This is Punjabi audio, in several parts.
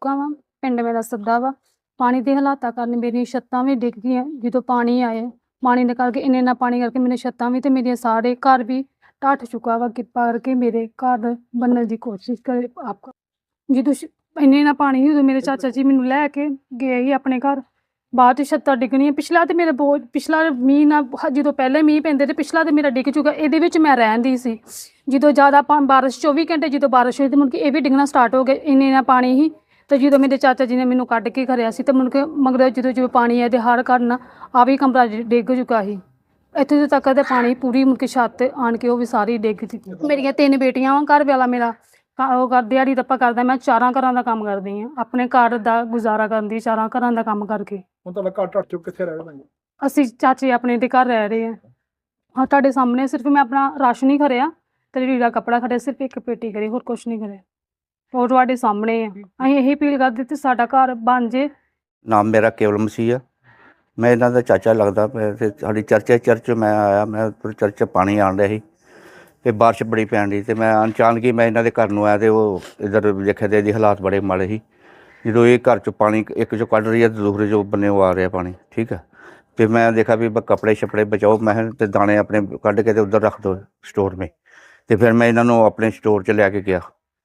ਚੁੱਕਾ ਵਾ, ਪਿੰਡ ਮੇਰਾ ਸੱਦਾ ਵਾ। ਪਾਣੀ ਦੇ ਹਾਲਾਤਾਂ ਕਾਰਨ ਮੇਰੀਆਂ ਛੱਤਾਂ ਵੀ ਡਿੱਗ ਗਈਆਂ, ਜਦੋਂ ਪਾਣੀ ਆਏ ਪਾਣੀ ਦੇ ਕਰਕੇ ਇੰਨੇ ਇੰਨਾ ਪਾਣੀ ਕਰਕੇ ਮੇਰੇ ਛੱਤਾਂ ਵੀ ਤੇ ਮੇਰੇ ਸਾਰੇ ਘਰ ਵੀ ਢੱਠ ਚੁੱਕਾ ਵਾ, ਕਿਰਪਾ ਕਰਕੇ ਮੇਰੇ ਘਰ ਬੰਨਣ ਦੀ ਕੋਸ਼ਿਸ਼ ਕਰੇ ਆਪ ਜਦੋਂ ਸ਼- ਇੰਨੇ ਇੰਨਾ ਪਾਣੀ ਉਦੋਂ ਮੇਰੇ ਚਾਚਾ ਜੀ ਮੈਨੂੰ ਲੈ ਕੇ ਗਏ ਹੀ ਆਪਣੇ ਘਰ। ਬਾਅਦ ਚ ਛੱਤਾਂ ਡਿੱਗਣੀਆਂ। ਪਿਛਲਾ ਤੇ ਮੇਰਾ ਬਹੁਤ, ਪਿਛਲਾ ਮੀਂਹ ਨਾ ਜਦੋਂ ਪਹਿਲੇ ਮੀਂਹ ਪੈਂਦੇ ਤੇ ਪਿਛਲਾ ਤੇ ਮੇਰਾ ਡਿੱਗ ਚੁੱਕਾ। ਇਹਦੇ ਵਿੱਚ ਮੈਂ ਰਹਿੰਦੀ ਸੀ। ਜਦੋਂ ਜ਼ਿਆਦਾ ਪਾ, ਬਾਰਿਸ਼ 24 ਘੰਟੇ, ਜਦੋਂ ਬਾਰਿਸ਼ ਹੋਈ ਤੇ ਮੁੜ ਕੇ ਇਹ ਵੀ ਡਿੱਗਣਾ ਸਟਾਰਟ ਹੋ ਗਿਆ। ਇੰਨੇ ਇੰਨਾ ਪਾਣੀ ਹੀ ਤੇ ਜਦੋਂ ਮੇਰੇ ਚਾਚਾ ਜੀ ਨੇ ਮੈਨੂੰ ਕੱਢ ਕੇ ਖਰਿਆ ਸੀ ਤੇ ਮੁੜ ਕੇ ਮਗਰ ਜਦੋਂ ਜਦੋਂ ਪਾਣੀ ਆਇਆ ਤੇ ਹਰ ਘਰ ਨਾ ਆ ਵੀ ਕਮਰਾ ਡਿੱਗ ਚੁੱਕਾ ਸੀ। ਇੱਥੇ ਤੱਕ ਤੇ ਪਾਣੀ ਪੂਰੀ ਮੁੜ ਕੇ ਛੱਤ ਤੇ ਆਣ ਕੇ ਉਹ ਵੀ ਸਾਰੀ ਡਿੱਗ ਚੁੱਕੀ ਮੇਰੀਆਂ ਤਿੰਨ ਬੇਟੀਆਂ ਵਾਂ ਘਰ ਵਾਲਾ ਮੇਰਾ। ਉਹ ਕਰ ਦਿਹਾੜੀ ਦੱਪਾ ਕਰਦਾ ਮੈਂ ਚਾਰਾਂ ਘਰਾਂ ਦਾ ਕੰਮ ਕਰਦੀ ਹਾਂ। ਆਪਣੇ ਘਰ ਦਾ ਗੁਜ਼ਾਰਾ ਕਰਦੀ ਚਾਰਾਂ ਘਰਾਂ ਦਾ ਕੰਮ ਕਰਕੇ। ਹੁਣ ਤੁਹਾਡਾ ਘਰ ਟੱਟ ਚੁੱਕ ਕਿੱਥੇ ਰਹਿ ਰਹੇ ਅਸੀਂ ਚਾਚੇ ਆਪਣੇ ਦੇ ਘਰ ਰਹਿ ਰਹੇ ਹਾਂ। ਹਾਂ ਤੁਹਾਡੇ ਸਾਹਮਣੇ ਸਿਰਫ ਮੈਂ ਆਪਣਾ ਰਾਸ਼ਨ ਹੀ ਖਰਿਆ ਤੇ ਲੀੜਾ ਕੱਪੜਾ ਖਰਿਆ ਸਿਰਫ ਇੱਕ ਪੇਟੀ ਕਰੀ ਹੋਰ ਕੁਝ ਨਹੀਂ ਕਰਿਆ ਉਹ ਤੁਹਾਡੇ ਸਾਹਮਣੇ ਆ। ਅਸੀਂ ਇਹੀ ਅਪੀਲ ਕਰਦੇ ਤੇ ਸਾਡਾ ਘਰ ਬਣ ਜੇ। ਨਾਮ ਮੇਰਾ ਕੇਵਲ ਮਸੀਹ ਆ। ਮੈਂ ਇਹਨਾਂ ਦਾ ਚਾਚਾ ਲੱਗਦਾ ਪਿਆ ਤੇ ਸਾਡੀ ਚਰਚ ਹੈ ਚਰਚ ਮੈਂ ਆਇਆ ਮੈਂ ਉੱਪਰ ਚਰਚ 'ਚ ਪਾਣੀ ਆਣ ਰਿਹਾ ਸੀ ਤੇ ਬਾਰਿਸ਼ ਬੜੀ ਪੈਣ ਦੀ ਤੇ ਮੈਂ ਅਚਾਨਕ ਹੀ ਮੈਂ ਇਹਨਾਂ ਦੇ ਘਰ ਨੂੰ ਆਇਆ ਤੇ ਉਹ ਇਧਰ ਦੇਖਿਆ ਤੇ ਇਹਦੀ ਹਾਲਾਤ ਬੜੇ ਮਾੜੇ ਸੀ। ਜਦੋਂ ਇਹ ਘਰ 'ਚ ਪਾਣੀ ਇੱਕ 'ਚੋਂ ਕੱਢ ਰਹੀ ਹੈ ਤੇ ਦੂਸਰੇ 'ਚੋਂ ਬੰਨੇ ਉਹ ਆ ਰਿਹਾ ਪਾਣੀ ਠੀਕ ਹੈ ਤੇ ਮੈਂ ਦੇਖਿਆ ਵੀ ਬ- ਕੱਪੜੇ ਛਪੜੇ ਬਚਾਓ ਮੈਂ ਕਿਹਾ ਤੇ ਦਾਣੇ ਆਪਣੇ ਕੱਢ ਕੇ ਤੇ ਉਧਰ ਰੱਖ ਦਿਓ ਸਟੋਰ 'ਮੇ। ਤੇ ਫਿਰ ਮੈਂ ਇਹਨਾਂ ਨੂੰ ਆਪਣੇ ਸਟੋਰ 'ਚ ਲੈ ਕੇ ਗਿਆ।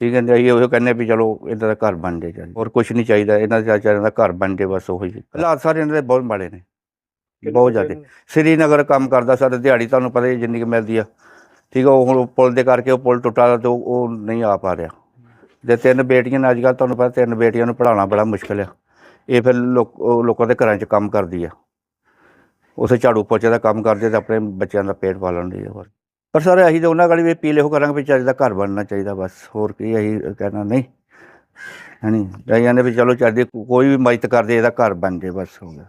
ਠੀਕ ਹੈ ਜੀ ਅਸੀਂ ਉਹ ਕਹਿੰਦੇ ਵੀ ਚਲੋ ਇਹਨਾਂ ਦਾ ਘਰ ਬਣ ਜੇ ਚੱਲ। ਹੋਰ ਕੁਝ ਨਹੀਂ ਚਾਹੀਦਾ ਇਹਨਾਂ ਦਾ ਚਾਚਾ ਦਾ ਘਰ ਬਣ ਜੇ ਬਸ ਉਹੀ। ਹਾਲਾਤ ਸਾਰੇ ਇਹਨਾਂ ਦੇ ਬਹੁਤ ਮਾੜੇ ਨੇ ਬਹੁਤ ਜ਼ਿਆਦਾ। ਸ੍ਰੀਨਗਰ ਕੰਮ ਕਰਦਾ ਸਰ ਦਿਹਾੜੀ ਤੁਹਾਨੂੰ ਪਤਾ ਹੀ ਜਿੰਨੀ ਕੁ ਮਿਲਦੀ ਆ। ਠੀਕ ਆ ਉਹ ਹੁਣ ਪੁਲ ਦੇ ਕਰਕੇ ਉਹ ਪੁਲ ਟੁੱਟਾ ਤੇ ਉਹ ਨਹੀਂ ਆ ਪਾ ਰਿਹਾ। ਜੇ ਤਿੰਨ ਬੇਟੀਆਂ ਨੇ ਅੱਜ ਕੱਲ੍ਹ ਤੁਹਾਨੂੰ ਪਤਾ ਤਿੰਨ ਬੇਟੀਆਂ ਨੂੰ ਪੜ੍ਹਾਉਣਾ ਬੜਾ ਮੁਸ਼ਕਲ ਆ। ਇਹ ਫਿਰ ਲੋਕ ਦੇ ਘਰਾਂ 'ਚ ਕੰਮ ਕਰਦੀ ਆ। ਉਸੇ ਝਾੜੂ ਪੋਚੇ ਦਾ ਕੰਮ ਕਰਦੀ ਤੇ ਆਪਣੇ ਬੱਚਿਆਂ ਦਾ ਪੇਟ ਪਾਲਣ ਦੀ ਆ ਹੋਰ। ਪਰ ਸਰ, ਅਸੀਂ ਤਾਂ ਉਹਨਾਂ ਗਾਲੀ ਵੀ ਅਪੀਲ ਇਹੋ ਕਰਾਂਗੇ ਵੀ ਚੱਜ ਦਾ ਘਰ ਬਣਨਾ ਚਾਹੀਦਾ ਬਸ। ਹੋਰ ਕੀ ਅਸੀਂ ਕਹਿਣਾ ਨਹੀਂ। ਹਣੀ ਜਾਈਆਂ ਨੇ ਵੀ ਚਲੋ ਚੱਜ ਦੀ ਕੋਈ ਵੀ ਮਦਦ ਕਰਦੇ, ਇਹਦਾ ਘਰ ਬਣ ਜੇ ਬਸ ਹੋ ਗਿਆ